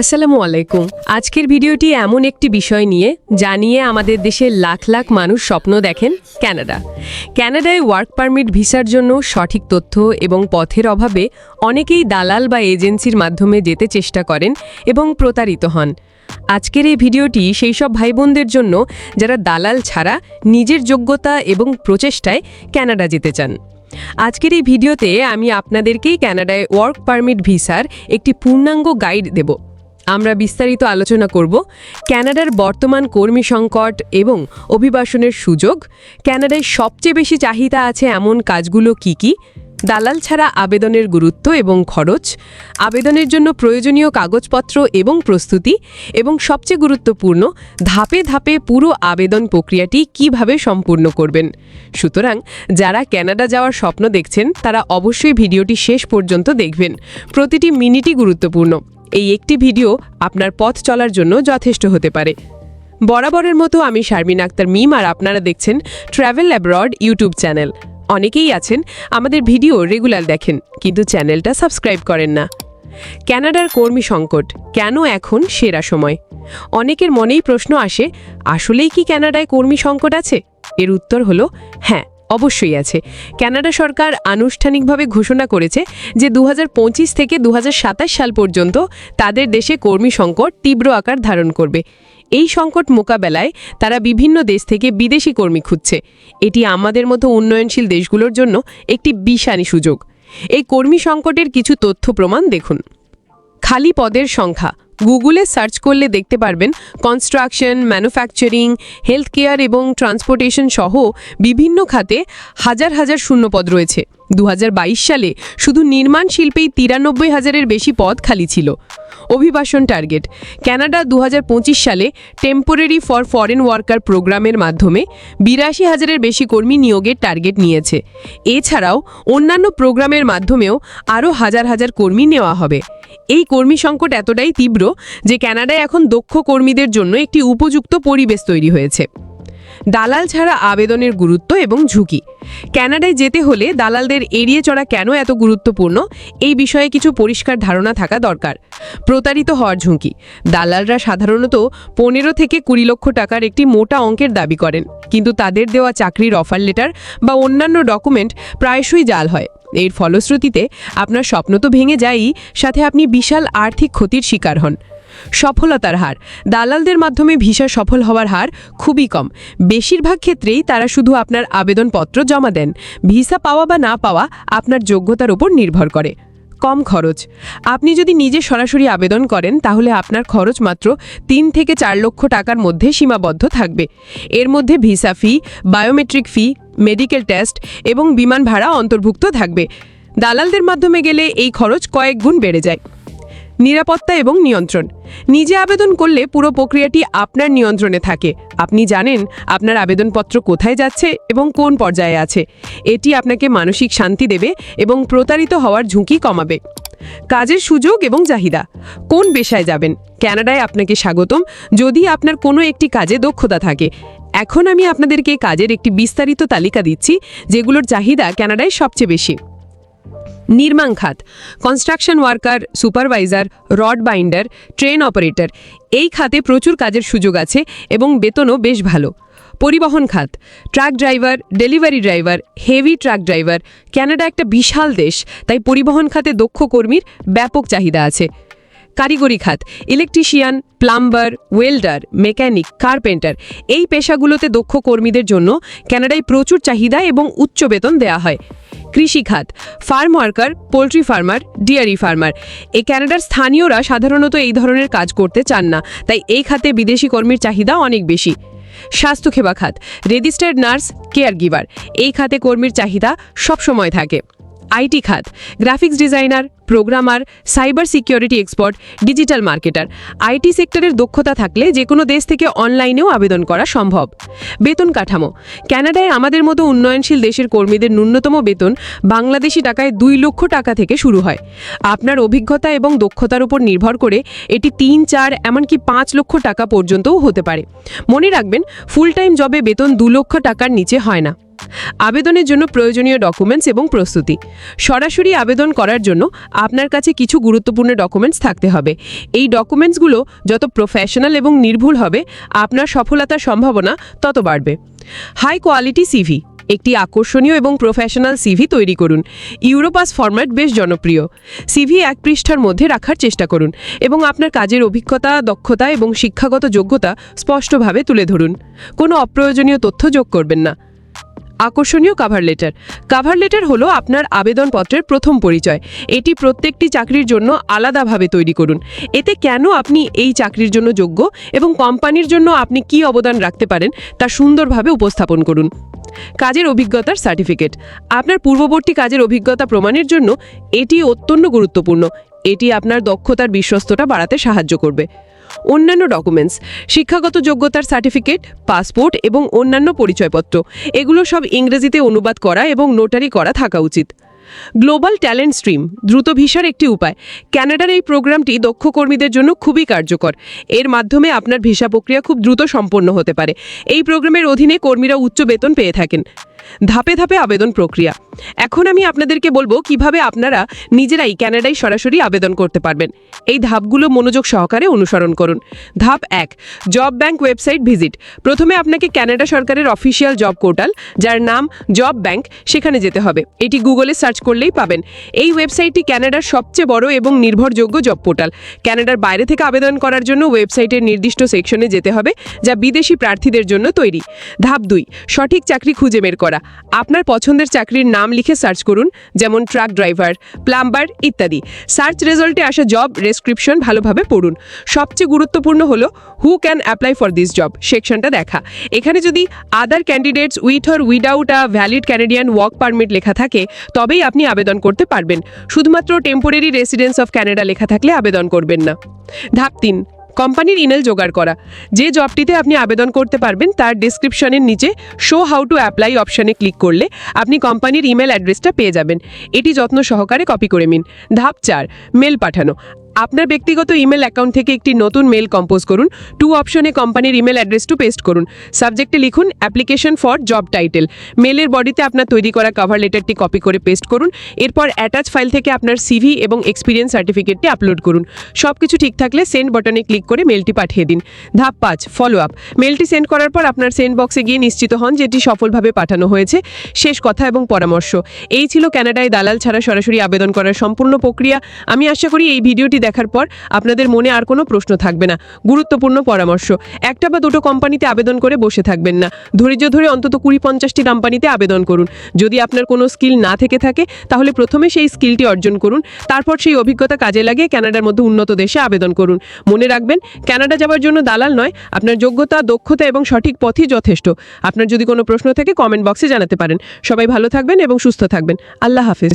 আসসালামু আলাইকুম। আজকের ভিডিওটি এমন একটি বিষয় নিয়ে জানিয়ে আমাদের দেশের লাখ লাখ মানুষ স্বপ্ন দেখেন কানাডা ক্যানাডায় ওয়ার্ক পারমিট ভিসার জন্য সঠিক তথ্য এবং পথের অভাবে অনেকেই দালাল বা এজেন্সির মাধ্যমে যেতে চেষ্টা করেন এবং প্রতারিত হন। আজকের এই ভিডিওটি সেই সব ভাই বোনদের জন্য, যারা দালাল ছাড়া নিজের যোগ্যতা এবং প্রচেষ্টায় ক্যানাডা যেতে চান। আজকের এই ভিডিওতে আমি আপনাদেরকেই ক্যানাডায় ওয়ার্ক পারমিট ভিসার একটি পূর্ণাঙ্গ গাইড দেব। আমরা বিস্তারিত আলোচনা করব কানাডার বর্তমান কর্মী সংকট এবং অভিবাসনের সুযোগ। ক্যানাডায় সবচেয়ে বেশি চাহিদা আছে এমন কাজগুলো কি কি? দালাল ছাড়া আবেদনের গুরুত্ব এবং খরচ, আবেদনের জন্য প্রয়োজনীয় কাগজপত্র এবং প্রস্তুতি, এবং সবচেয়ে গুরুত্বপূর্ণ, ধাপে ধাপে পুরো আবেদন প্রক্রিয়াটি কীভাবে সম্পূর্ণ করবেন? সুতরাং, যারা ক্যানাডা যাওয়ার স্বপ্ন দেখছেন, তারা অবশ্যই ভিডিওটি শেষ পর্যন্ত দেখবেন। প্রতিটি মিনিটই গুরুত্বপূর্ণ। এই একটি ভিডিও আপনার পথ চলার জন্য যথেষ্ট হতে পারে। বরাবরের মতো আমি শারমিন আক্তার মিম আর আপনারা দেখছেন ট্র্যাভেল অ্যাব্রড ইউটিউব চ্যানেল। অনেকেই আছেন, আমাদের ভিডিও রেগুলার দেখেন, কিন্তু চ্যানেলটা সাবস্ক্রাইব করেন না। ক্যানাডার কর্মী সংকট, কেন এখন সেরা সময়? অনেকের মনেই প্রশ্ন আসে, আসলেই কি কানাডায় কর্মী সংকট আছে? এর উত্তর হলো হ্যাঁ। অবশ্যই আছে। কানাডা সরকার আনুষ্ঠানিকভাবে ঘোষণা করেছে যে দু হাজার পঁচিশ থেকে দু হাজার সাতাশ সাল পর্যন্ত তাদের দেশে কর্মী সংকট তীব্র আকার ধারণ করবে। এই সংকট মোকাবেলায় তারা বিভিন্ন দেশ থেকে বিদেশি কর্মী খুঁজছে। এটি আমাদের মতো উন্নয়নশীল দেশগুলোর জন্য একটি বিশানি সুযোগ। এই কর্মী সংকটের কিছু তথ্য প্রমাণ দেখুন। খালি পদের সংখ্যা গুগলে সার্চ করলে দেখতে পারবেন কনস্ট্রাকশন ম্যানুফ্যাকচারিং হেলথ কেয়ার এবং ট্রান্সপোর্টেশন সহ বিভিন্ন খাতে হাজার হাজার শূন্যপদ রয়েছে। দু হাজার বাইশ সালে শুধু নির্মাণ শিল্পেই তিরানব্বই হাজারের বেশি পদ খালি ছিল। অভিবাসন টার্গেট। কানাডা দু সালে টেম্পোরারি ফর ফরেন ওয়ার্কার প্রোগ্রামের মাধ্যমে বিরাশি হাজারের বেশি কর্মী নিয়োগের টার্গেট নিয়েছে। এছাড়াও অন্যান্য প্রোগ্রামের মাধ্যমেও আরও হাজার হাজার কর্মী নেওয়া হবে। এই কর্মী সংকট এতটাই তীব্র যে কানাডায় এখন দক্ষ কর্মীদের জন্য একটি উপযুক্ত পরিবেশ তৈরি হয়েছে। দালাল ছাড়া আবেদনের গুরুত্ব এবং ঝুঁকি। ক্যানাডায় যেতে হলে দালালদের এড়িয়ে চড়া কেন এত গুরুত্বপূর্ণ? এই বিষয়ে কিছু পরিষ্কার ধারণা থাকা দরকার। প্রতারিত হওয়ার ঝুঁকি। দালালরা সাধারণত পনেরো থেকে কুড়ি লক্ষ টাকার একটি মোটা অঙ্কের দাবি করেন, কিন্তু তাদের দেওয়া চাকরির অফার লেটার বা অন্যান্য ডকুমেন্ট প্রায়শই জাল হয়। এর ফলশ্রুতিতে আপনার স্বপ্ন তো ভেঙে যায়ই, সাথে আপনি বিশাল আর্থিক ক্ষতির শিকার হন। সফলতার হার। দালালদের মাধ্যমে ভিসা সফল হওয়ার হার খুবই কম। বেশিরভাগ ক্ষেত্রেই তারা শুধু আপনার আবেদনপত্র জমা দেন। ভিসা পাওয়া বা না পাওয়া আপনার যোগ্যতার উপর নির্ভর করে। কম খরচ। আপনি যদি নিজে সরাসরি আবেদন করেন, তাহলে আপনার খরচ মাত্র তিন থেকে চার লক্ষ টাকার মধ্যে সীমাবদ্ধ থাকবে। এর মধ্যে visa fee, biometric fee, medical test এবং বিমান ভাড়া অন্তর্ভুক্ত থাকবে। দালালদের মাধ্যমে গেলে এই খরচ কয়েক গুণ বেড়ে যায়। নিরাপত্তা এবং নিয়ন্ত্রণ। নিজে আবেদন করলে পুরো প্রক্রিয়াটি আপনার নিয়ন্ত্রণে থাকে। আপনি জানেন আপনার আবেদনপত্র কোথায় যাচ্ছে এবং কোন পর্যায়ে আছে। এটি আপনাকে মানসিক শান্তি দেবে এবং প্রতারিত হওয়ার ঝুঁকি কমাবে। কাজের সুযোগ এবং চাহিদা। কোন পেশায় যাবেন? কানাডায় আপনাকে স্বাগতম। যদি আপনার কোনো একটি কাজে দক্ষতা থাকে। এখন আমি আপনাদেরকে কাজের একটি বিস্তারিত তালিকা দিচ্ছি, যেগুলোর চাহিদা কানাডায় সবচেয়ে বেশি। নির্মাণ খাত construction worker supervisor rod binder train operator এই খাতে প্রচুর কাজের সুযোগ আছে এবং বেতনও বেশ ভালো। পরিবহন খাত truck driver delivery driver heavy truck driver Canada একটা বিশাল দেশ, তাই পরিবহন খাতে দক্ষ কর্মীর ব্যাপক চাহিদা আছে। কারিগরি খাত electrician plumber welder mechanic carpenter এই পেশাগুলোতে দক্ষ কর্মীদের জন্য ক্যানাডায় প্রচুর চাহিদা এবং উচ্চ বেতন দেওয়া হয়। কৃষি খাত farm worker poultry farmer dairy farmer এ ক্যানাডার স্থানীয়রা সাধারণত এই ধরনের কাজ করতে চান না, তাই এই খাতে বিদেশি কর্মীর চাহিদা অনেক বেশি। স্বাস্থ্যসেবা খাত রেজিস্টার্ড নার্স কেয়ার গিভার এই খাতে কর্মীর চাহিদা সবসময় থাকে। আইটি খাত graphics designer programmer cyber security expert digital marketer IT সেক্টরের দক্ষতা থাকলে যে কোনো দেশ থেকে অনলাইনেও আবেদন করা সম্ভব। বেতন কাঠামো। কানাডায় আমাদের মতো উন্নয়নশীল দেশের কর্মীদের ন্যূনতম বেতন বাংলাদেশি টাকায় দুই লক্ষ টাকা থেকে শুরু হয়। আপনার অভিজ্ঞতা এবং দক্ষতার উপর নির্ভর করে এটি তিন, চার, এমনকি পাঁচ লক্ষ টাকা পর্যন্তও হতে পারে। মনে রাখবেন ফুল টাইম জবে বেতন দু লক্ষ টাকার নিচে হয় না। আবেদনের জন্য প্রয়োজনীয় ডকুমেন্টস এবং প্রস্তুতি। সরাসরি আবেদন করার জন্য আপনার কাছে কিছু গুরুত্বপূর্ণ ডকুমেন্টস থাকতে হবে। এই ডকুমেন্টসগুলো যত প্রফেশনাল এবং নির্ভুল হবে, আপনার সফলতার সম্ভাবনা তত বাড়বে। হাই কোয়ালিটি সিভি একটি আকর্ষণীয় এবং প্রফেশনাল সিভি তৈরি করুন। ইউরোপাস ফরম্যাট বেশ জনপ্রিয়। সিভি এক পৃষ্ঠার মধ্যে রাখার চেষ্টা করুন এবং আপনার কাজের অভিজ্ঞতা, দক্ষতা এবং শিক্ষাগত যোগ্যতা স্পষ্টভাবে তুলে ধরুন। কোনো অপ্রয়োজনীয় তথ্য যোগ করবেন না। আকর্ষণীয় কাভার লেটার কাভার লেটার হলো আপনার আবেদনপত্রের প্রথম পরিচয়। এটি প্রত্যেকটি চাকরির জন্য আলাদাভাবে তৈরি করুন। এতে কেন আপনি এই চাকরির জন্য যোগ্য এবং কোম্পানির জন্য আপনি কি অবদান রাখতে পারেন তা সুন্দরভাবে উপস্থাপন করুন। কাজের অভিজ্ঞতার সার্টিফিকেট আপনার পূর্ববর্তী কাজের অভিজ্ঞতা প্রমাণের জন্য এটি অত্যন্ত গুরুত্বপূর্ণ। এটি আপনার দক্ষতার বিশ্বস্ততা বাড়াতে সাহায্য করবে। অন্যান্য ডকুমেন্টস শিক্ষাগত যোগ্যতার সার্টিফিকেট পাসপোর্ট এবং অন্যান্য পরিচয়পত্র। এগুলো সব ইংরেজিতে অনুবাদ করা এবং নোটারি করা থাকা উচিত। গ্লোবাল ট্যালেন্ট স্ট্রিম দ্রুত ভিসার একটি উপায়। ক্যানাডার এই প্রোগ্রামটি দক্ষ কর্মীদের জন্য খুবই কার্যকর। এর মাধ্যমে আপনার ভিসা প্রক্রিয়া খুব দ্রুত সম্পন্ন হতে পারে। এই প্রোগ্রামের অধীনে কর্মীরা উচ্চ বেতন পেয়ে থাকেন। ধাপে ধাপে আবেদন প্রক্রিয়া। এখন আমি আপনাদেরকে বলব কীভাবে আপনারা নিজেরাই ক্যানাডায় সরাসরি আবেদন করতে পারবেন। এই ধাপগুলো মনোযোগ সহকারে অনুসরণ করুন। ধাপ এক, জব ব্যাংক ওয়েবসাইট ভিজিট। প্রথমে আপনাকে ক্যানাডা সরকারের অফিসিয়াল জব পোর্টাল, যার নাম জব ব্যাংক, সেখানে যেতে হবে। এটি গুগলে সার্চ করলেই পাবেন। এই ওয়েবসাইটটি ক্যানাডার সবচেয়ে বড় এবং নির্ভরযোগ্য জব পোর্টাল। ক্যানাডার বাইরে থেকে আবেদন করার জন্য ওয়েবসাইটের নির্দিষ্ট সেকশনে যেতে হবে, যা বিদেশি প্রার্থীদের জন্য তৈরি। ধাপ দুই, সঠিক চাকরি খুঁজে বের করা। আপনার পছন্দের চাকরির নাম লিখে সার্চ করুন, যেমন ট্রাক ড্রাইভার, প্লাম্বার ইত্যাদি। সার্চ রেজাল্টে আসা জব রেসক্রিপশন ভালোভাবে পড়ুন। সবচেয়ে গুরুত্বপূর্ণ হলো who can apply for this job সেকশনটা দেখা। এখানে যদি other candidates with or without a valid Canadian work permit লেখা থাকে, তবেই আপনি আবেদন করতে পারবেন। শুধুমাত্র টেম্পোরারি রেসিডেন্স অফ ক্যানাডা লেখা থাকলে আবেদন করবেন না। ধাপ তিন কোম্পানির ইমেল জোগাড় করা। যে জবটিতে আপনি আবেদন করতে পারবেন তার ডিসক্রিপশনের নিচে শো হাউ টু অ্যাপ্লাই অপশানে ক্লিক করলে আপনি কোম্পানির ইমেল অ্যাড্রেসটা পেয়ে যাবেন। এটি যত্ন সহকারে কপি করে নিন। ধাপ চার মেল পাঠানো। আপনার ব্যক্তিগত ইমেল অ্যাকাউন্ট থেকে একটি নতুন মেল কম্পোজ করুন। টু অপশনে কোম্পানির ইমেল অ্যাড্রেস টু পেস্ট করুন। সাবজেক্টে লিখুন অ্যাপ্লিকেশন ফর জব টাইটেল। মেলের বডিতে আপনার তৈরি করা কভার লেটারটি কপি করে পেস্ট করুন। এরপর অ্যাটাচ ফাইল থেকে আপনার সিভি এবং এক্সপিরিয়েন্স সার্টিফিকেটটি আপলোড করুন। সব কিছু ঠিক থাকলে সেন্ড বাটনে ক্লিক করে মেলটি পাঠিয়ে দিন। ধাপ পাঁচ ফলো আপ মেলটি সেন্ড করার পর আপনার সেন্ড বক্সে গিয়ে নিশ্চিত হন যেটি সফলভাবে পাঠানো হয়েছে। শেষ কথা এবং পরামর্শ। এই ছিল ক্যানাডায় দালাল ছাড়া সরাসরি আবেদন করার সম্পূর্ণ প্রক্রিয়া। আমি আশা করি এই ভিডিওটি দেখার পর আপনাদের মনে আর কোনো প্রশ্ন থাকবে না। গুরুত্বপূর্ণ পরামর্শ। একটা বা দুটো কোম্পানিতে আবেদন করে বসে থাকবেন না। ধৈর্য ধরে অন্তত কুড়ি পঞ্চাশটি কোম্পানিতে আবেদন করুন। যদি আপনার কোনো স্কিল না থেকে থাকে, তাহলে প্রথমে সেই স্কিলটি অর্জন করুন। তারপর সেই অভিজ্ঞতা কাজে লাগিয়ে ক্যানাডার মধ্যে উন্নত দেশে আবেদন করুন। মনে রাখবেন, ক্যানাডা যাওয়ার জন্য দালাল নয়, আপনার যোগ্যতা, দক্ষতা এবং সঠিক পথই যথেষ্ট। আপনার যদি কোনো প্রশ্ন থাকে কমেন্ট বক্সে জানাতে পারেন। সবাই ভালো থাকবেন এবং সুস্থ থাকবেন। আল্লাহ হাফিজ।